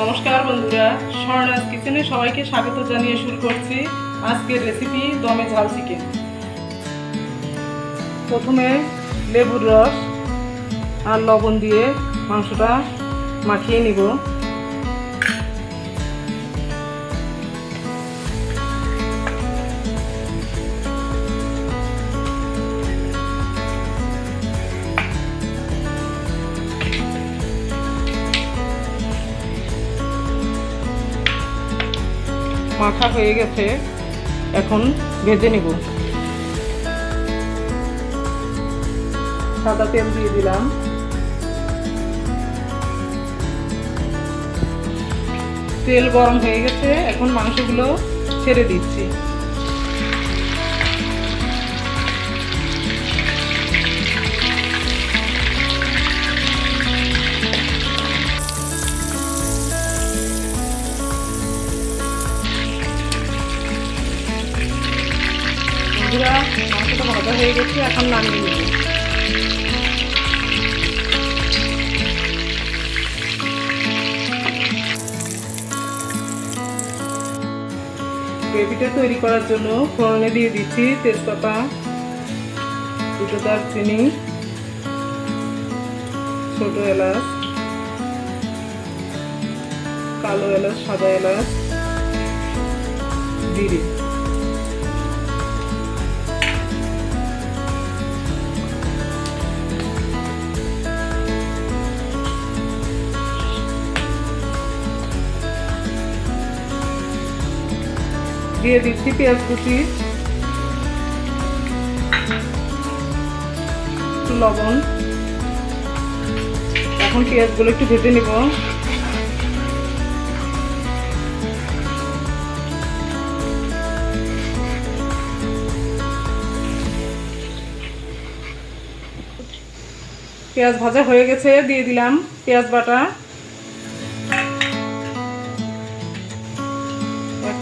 নমস্কার বন্ধুরা, স্বর্ণাজ কিচেনে সবাইকে স্বাগত জানিয়ে শুরু করছি আজকের রেসিপি দমে ঝাল চিকেন প্রথমে লেবুর রস আর লবণ দিয়ে মাংসটা মাখিয়ে নিব। মাখা হয়ে গেছে, এখন ভেজে নিব। সাদা তেল দিয়ে দিলাম। তেল গরম হয়ে গেছে, এখন মাংসগুলো ছেড়ে দিচ্ছি। এখন তৈরি করার জন্য ফোড়নে দিয়ে দিচ্ছি তেজপাতা, দুটো দারচিনি, ছোট এলাচ, কালো এলাচ, সাদা এলাচ, জিরে। দিয়ে দিচ্ছি পেঁয়াজ কুচি লবণ। এখন পেঁয়াজগুলো একটু ভেজে নিব। পেঁয়াজ ভাজা হয়ে গেছে, দিয়ে দিলাম পেঁয়াজ বাটা।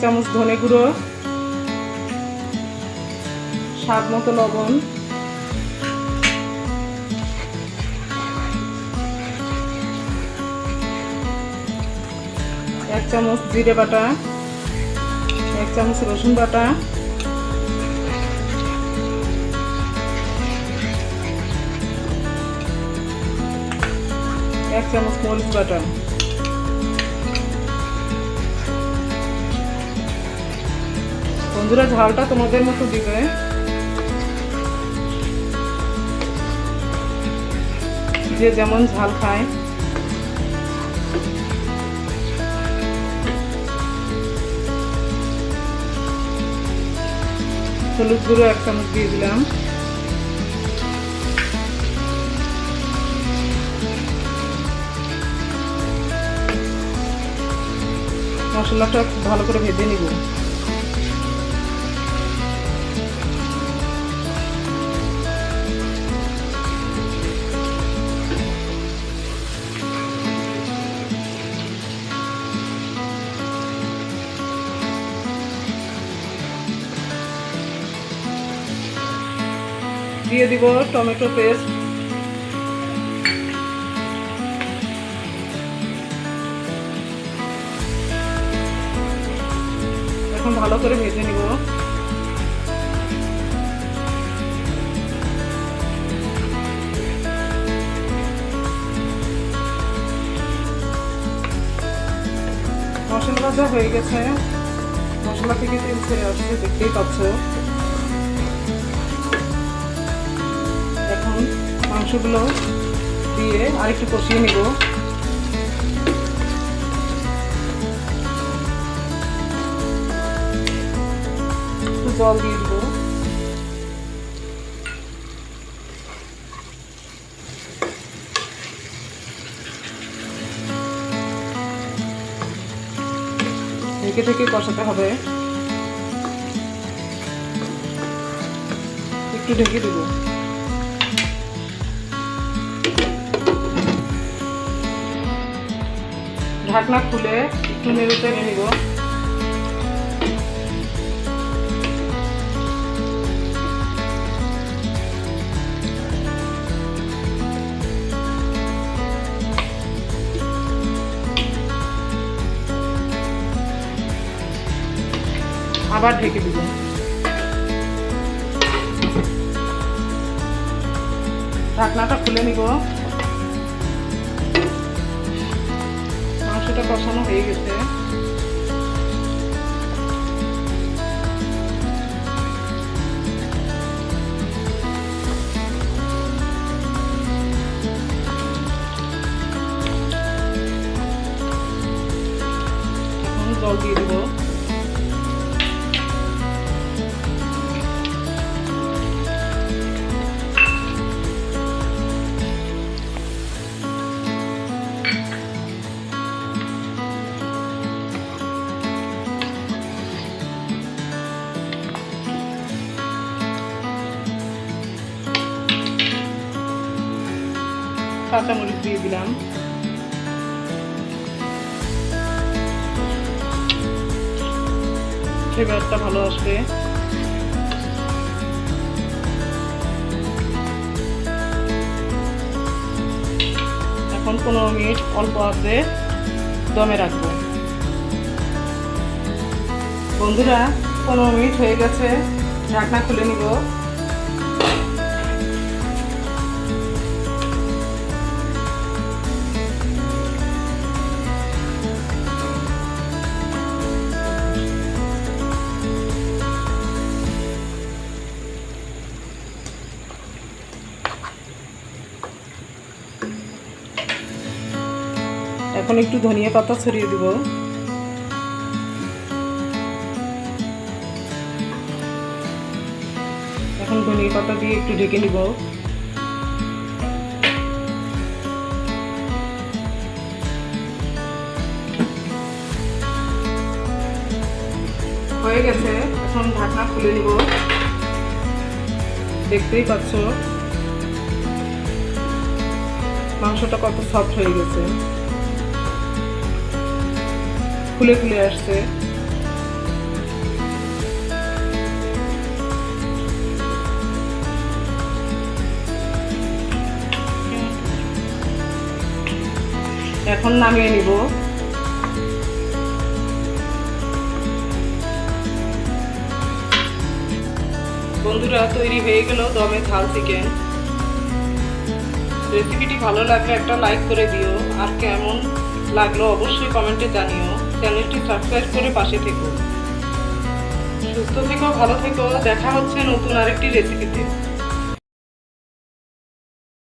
চামচ ধনে গুঁড়ো, স্বাদ মতো লবণ, এক চামচ জিরে বাটা, এক চামচ রসুন বাটা, এক চামচ মরিচ বাটা। বন্ধুরা, ঝালটা তোমাদের মতো দিবে। যে যেমন ঝাল খায়। হলুদ গুঁড়ো এক চামচ দিয়ে দিলাম। মশলাটা ভালো করে ভেজে নিব। দিয়ে দিব টমেটো পেস্ট। এখন ভালো করে ভেজে নিব। মশলা ভাজা হয়ে গেছে। মশলা থেকে তেল ছেড়ে আসছে, দেখতেই পাচ্ছ। মাংসগুলো দিয়ে আরেকটু কষিয়ে নিব। জল দিয়ে দিব। ঢেকে ঢেকে কষাতে হবে। একটু ঢেকে দিব। ঢাকনা খুলে চুলের উপরে নিব। আবার ঢেকে দিব। ঢাকনাটা খুলে নিব। কষানো হয়ে গেছে। জল দিয়ে দেবো। কাঁচামরিচ দিয়ে দিলাম। ফ্লেভারটা ভালো আসবে। এখন পনেরো মিনিট অল্প আছে, দমে রাখব। বন্ধুরা, পনেরো মিনিট হয়ে গেছে, ঢাকনা খুলে নিব। এখন একটু ধনিয়া পাতা ছড়িয়ে দিব। এখন ধনিয়া পাতা দিয়ে একটু ঢেকে নিব। হয়ে গেছে, এখন ঢাকনা খুলে নিব। দেখতেই পাচ্ছ। মাংসটা কত সফট হয়ে গেছে। খুলে ফুলে আসছে। এখন নামিয়ে নিব। বন্ধুরা, তৈরি হয়ে গেল দমে থাল চিকেন রেসিপিটি ভালো লাগলে একটা লাইক করে দিও। আর কেমন লাগল অবশ্যই কমেন্টে জানিও। চ্যানেলটি সাবস্ক্রাইব করে পাশে থেকো। সুস্থ থেকো ভালো থেকো। দেখা হচ্ছে নতুন আরেকটি রেসিপিতে